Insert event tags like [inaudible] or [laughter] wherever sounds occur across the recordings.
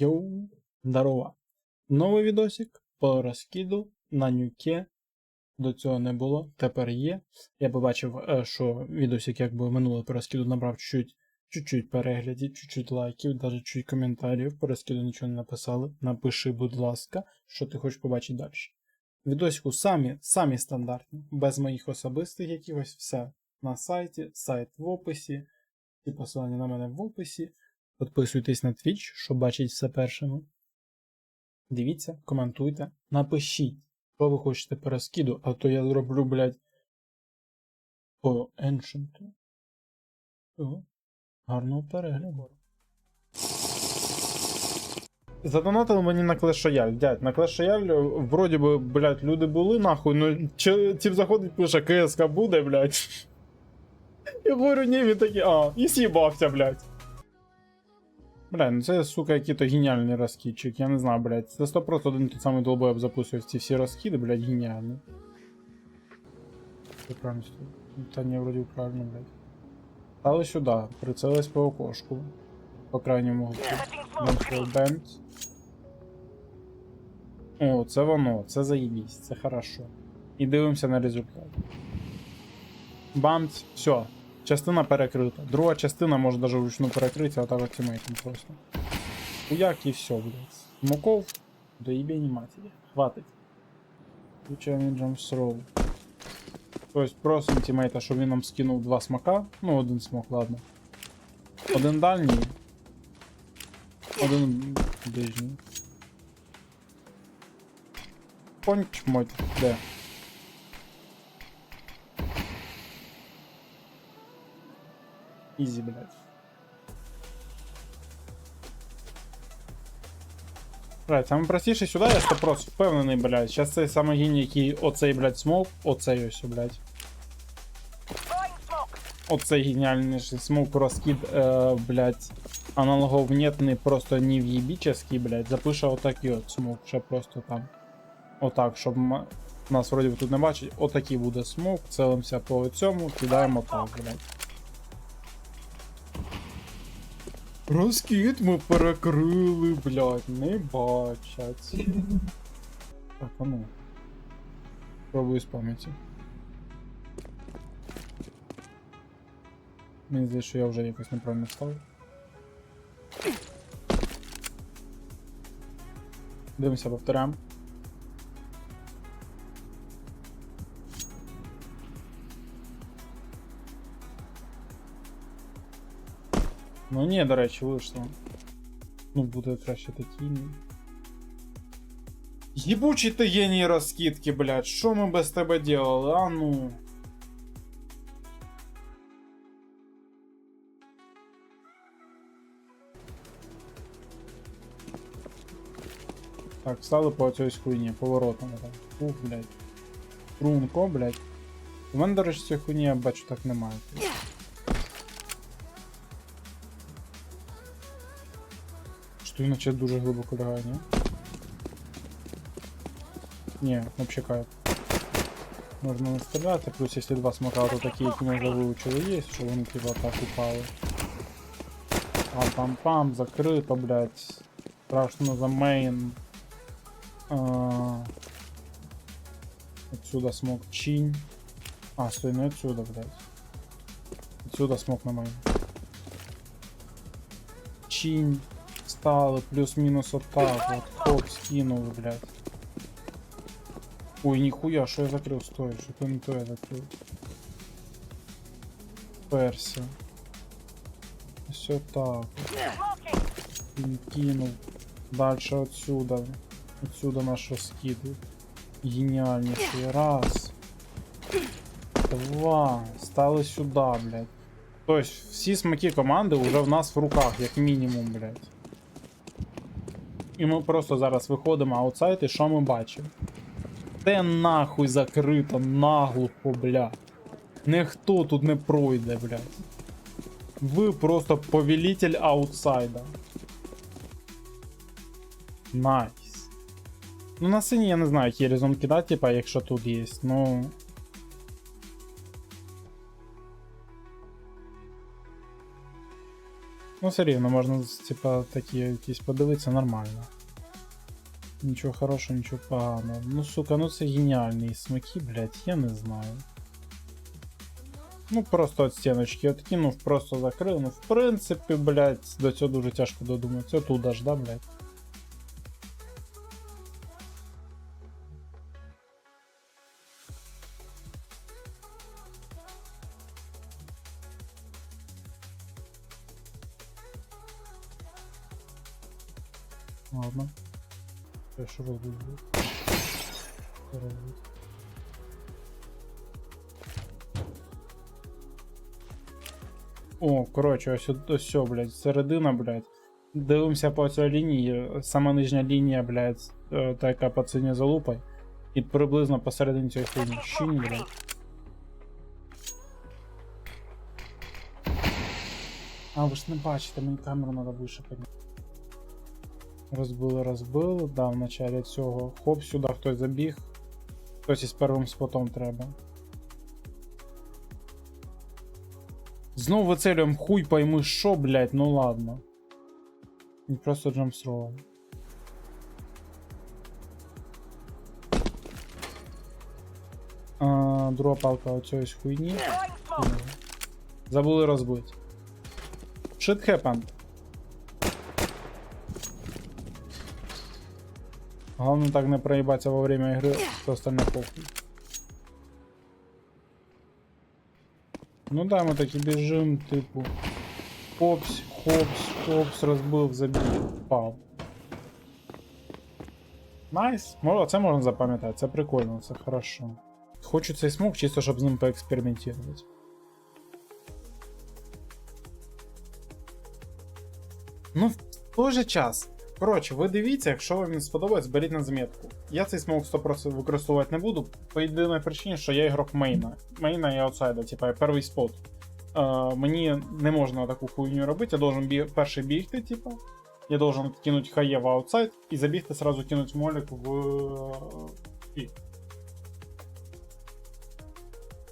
Йоу, здорова. Новий відосик по розкиду на нюке. До цього не було, тепер є. Я побачив, е, що відосик якби минулий по розкиду набрав чуть-чуть, чуть-чуть переглядів, чуть-чуть лайків, навіть чуть коментарів. По розкиду нічого не написали. Напиши, будь ласка, що ти хочеш побачити далі. Відосику самі, самі стандартні, без моїх особистих якихось, все на сайті, сайт в описі, і посилання на мене в описі. Підписуйтесь на Twitch, щоб бачити все першими. Дивіться, коментуйте, напишіть, що ви хочете по розкиду, а то я зроблю, блядь, по Ancient. Гарного перегляду. Задонатили мені на Clash Royale, дядь, на Clash Royale, вроді би, блядь, люди були нахуй, ну чи, тип заходить, пише, КСК буде, блядь. [laughs] Я говорю, ні, він такий, а, і с'їбався, блядь. Бля, ну це, сука, який-то геніальний розкидчик, я не знаю, блядь. Це 100% один той самий долбоєб записує ці всі розкиди, блядь, геніальний. Це правильно? Та ні, вроді правильно, блядь. Стали сюди, прицелились по окошку. По крайньому гуку. О, це воно, це заєбісь, це хорошо. І дивимося на результат. Бамц, все. Частина перекрита. Друга частина може даже вручну перекритися, а так тімейтом просто. Хуяк і все, блядь. Муков до ебени матері. Хватить. Включаємо Jump Throw. Тобто просимо тімейта, щоб він нам скинув два смока. Ну, один смок, ладно. Один дальній. Один ближній. Понч мой, де? Ізі, блядь. Блядь, саме простіше сюди я 100% впевнений, блядь. Зараз цей самий гінь, який оцей, блядь, смок, оцей ось, блядь. Оцей геніальніший смок розкид, е, блядь, аналогов нет, не просто не в'єбіческий, блядь. Запише отакий от смок, ще просто там. Отак, щоб нас вроді тут не бачить. Отакий буде смок, целимося по цьому, кидаємо так, блядь. Розкид ми перекрили, блядь, не бачать. Так, а ну. Пробую з пам'яті. Мені здається, що я вже якось неправильно став. Дивимося, повторяємо. Ну ні, до речі, вийшло. Ну, буде краще такий. ні. Єбучий ти геній розкидки, блядь, що ми без тебе делали, а ну. Так, стали по цій хуйні, поворотом там. Ух, блядь. Струнко, блядь. У мене, до речі, цієї хуйні я бачу так немає. Іначе дуже глибоко лягає, ні? Ні, вообще кайф. Можна не стріляти, плюс якщо два смока, то такі, які ми вже вивчили, є, що вони типа так упали. Пам-пам-пам, закрито, блядь. Страшно за мейн. А... Отсюда смок чинь. А, стой, не отсюда, блядь. Отсюда смок на мейн. Чинь. Стали, плюс-мінус отак, от хоп, скинув, блядь. Ой, ніхуя, що я закрив, стой, що то не то я закрив. Перся. Все так. Він кинув. Дальше отсюда. Отсюда наш розкид. Геніальніший. Раз. Два. Стали сюди, блядь. Тобто всі смаки команди вже в нас в руках, як мінімум, блядь. І ми просто зараз виходимо аутсайд, і що ми бачимо? Те нахуй закрито, наглухо, блядь. Ніхто тут не пройде, блядь. Ви просто повелитель аутсайда. Найс. Ну на сині я не знаю, який резон кидати, типа, якщо тут є, ну. Ну, все рівно, можна, типа, такі якісь подивитися нормально. Нічого хорошого, нічого поганого. Ну, сука, ну це геніальні смаки, блядь, я не знаю. Ну, просто от стіночки откинув, просто закрив. Ну, в принципі, блядь, до цього дуже тяжко додуматися. Отуда ж, да, блядь. Що? О, коротше, ось ось, все, блядь, середина, блядь. Дивимося по цій лінії. Сама нижня лінія, блядь, е, та яка по ціні залупай. І приблизно посередині цієї хуйні. Щінь, блядь. А, ви ж не бачите, мені камеру треба вище підняти. Розбили, розбили, да, в началі цього. Хоп, сюди хтось забіг. Хтось із первим спотом треба. Знову вицелюємо хуй пойми що, блядь, ну ладно. Не просто джамстролом. А, друга палка оцієї хуйні. Забули розбити. Shit happened. Главное так не проебаться во время игры, все остальное похуй. Ну да, мы таки бежим, типу. Хопс, хопс, хопс, розбив, забив, пав. Найс. Може, це можна запам'ятати, це прикольно, це хорошо. Хочу цей смок, чисто щоб з ним поекспериментувати. Ну, в той же час. Коротше, ви дивіться, якщо вам він сподобається, беріть на замітку. Я цей смок 100% використовувати не буду, по єдиній причині, що я ігрок мейна. Мейна і аутсайда, типа я перший спот. Е, мені не можна таку хуйню робити, я должен бі... перший бігти, типа. Я должен кинуть хає в аутсайд і забігти сразу кинуть молік в е, пік.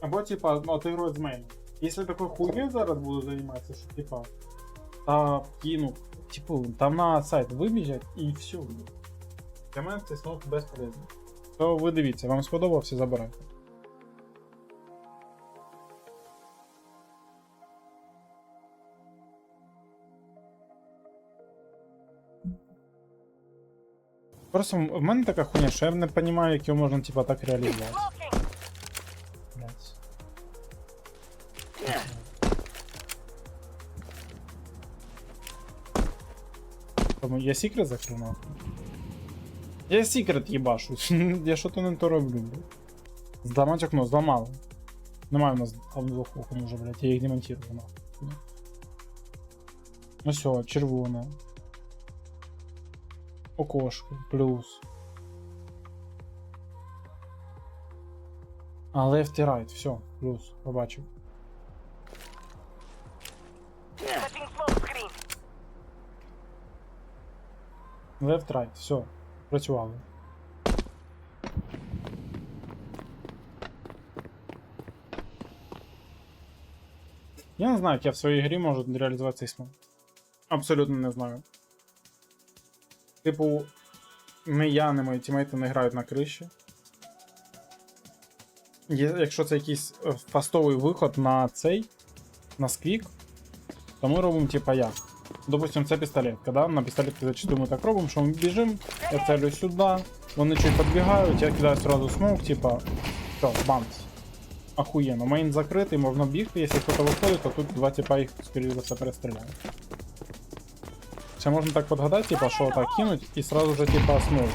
Або типа ну, отыгрывать з мейном. Якщо такою хуйнею зараз буду займатися, що типа та кину, типу, там на сайт вибіжать і все. Для мене цей смок безполезний. То ви дивіться, вам сподобався, забирайте. Просто в мене така хуйня, що я не розумію, як його можна типа так реалізувати. Блядь. Тому я секрет закрив нахуй. Я секрет їбашу. [laughs] я що то не то роблю, блядь. Зламать окно, зламали. Немає у нас там двох окон уже, блядь, я їх демонтирую нахуй. Ну все, червоне. Окошко, плюс. А, left і right, все, плюс, побачив. Left, right, все, працювали. Я не знаю, як я в своїй грі можу реалізувати цей смог. Абсолютно не знаю. Типу, не я, не мої тімейти не грають на криші. Якщо це якийсь е, фастовий виход на цей, на сквік, то ми робимо типа як. Допустим, це пістолетка, да? На пістолетці зачастую ми так робимо, що ми біжимо, я целю сюди, вони чуть підбігають, я кидаю сразу смок, типа, все, бамс. Охуєнно, мейн закритий, можна бігти, якщо хтось виходить, то тут два типа їх, скоріше за все, перестріляють. Ще можна так подгадати, типа, що так кинуть, і сразу же, типа, смок.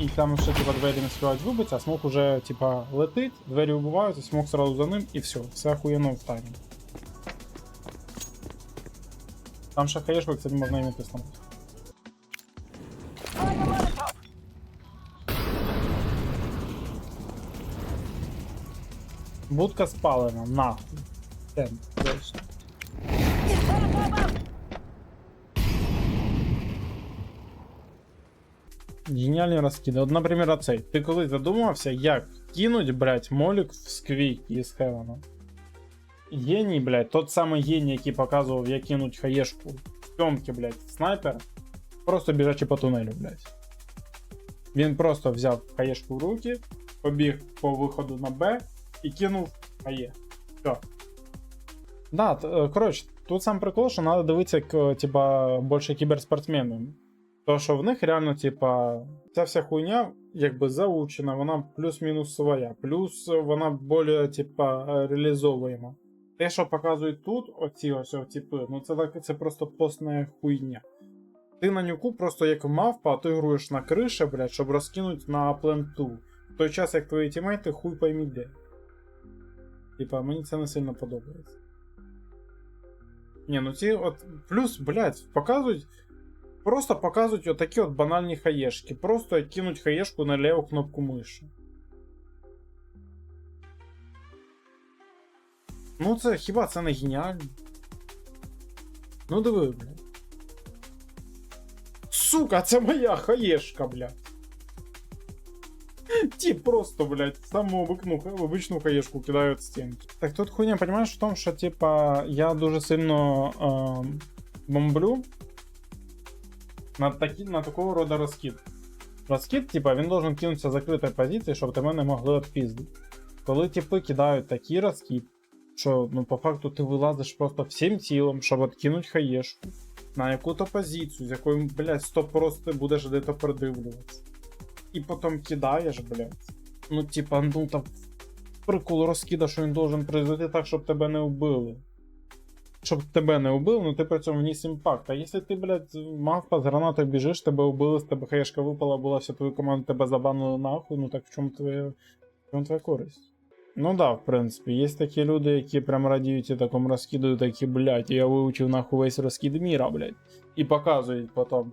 І там ще типа двері не співають вибитися, а смок уже типа летить, двері вибиваються, смок сразу за ним і все, все охуєнно в таймі. Там ще хаєшку, кстати, можна і не тиснути. Throwing a Molotov. Будка спалена, нахуй. Тем, дальше. Геніальні розкиди. От, наприклад, цей. Ти колись задумався, як кинуть, блять, молік в сквік із Хевена? Геній, блядь, тот самий геній, який показував, як кинуть хаєшку в тьомки, блядь, снайпер, просто біжачи по тунелю, блядь. Він просто взяв хаєшку в руки, побіг по виходу на Б і кинув хає. Все. Да, е, коротше, тут сам прикол, що треба дивитися, типа, більше кіберспортсменів. То, що в них реально, типа, ця вся хуйня, якби заучена, вона плюс-мінус своя, плюс вона більш, типа, реалізовуєма. Те, що показують тут, оці ось о, типи, ну це так, це просто постна хуйня. Ти на нюку просто як мавпа отигруєш на криші, блядь, щоб розкинуть на пленту. В той час, як твої тімейти хуй поймі де. Типа, мені це не сильно подобається. Ні, ну ці от. Плюс, блядь, показують. Просто показують отакі от банальні хаєшки. Просто кинуть хаєшку на ліву кнопку миші. Ну це хіба це не геніально? Ну диви, блядь. Сука, це моя хаєшка, блядь. Ті просто, блядь, саму обикну, обичну хаєшку кидають в стінки. Так тут хуйня, понимаешь, в тому, що, типа, я дуже сильно е, бомблю на, такі, на такого рода розкид. Розкид, типа, він должен кинутися з закритої позиції, щоб тебе не могли відпіздити. Коли типи кидають такий розкид, що ну, по факту ти вилазиш просто всім тілом, щоб откинуть хаєшку на яку-то позицію, з якою, блядь, стоп просто будеш де-то придивлюватися. І потім кидаєш, блядь. Ну, типа, ну там прикол розкида, що він должен произойти так, щоб тебе не вбили. Щоб тебе не вбили, ну ти при цьому вніс імпакт. А якщо ти, блядь, мавпа з гранатою біжиш, тебе вбили, з тебе хаєшка випала, була вся твою команду, тебе забанили нахуй, ну так в чому твоя, в чому твоя користь? Ну да, в принципі, є такі люди, які прям радіють і такому розкиду, такі, блядь, я вивчив нахуй весь розкид міра, блядь. І показують потім.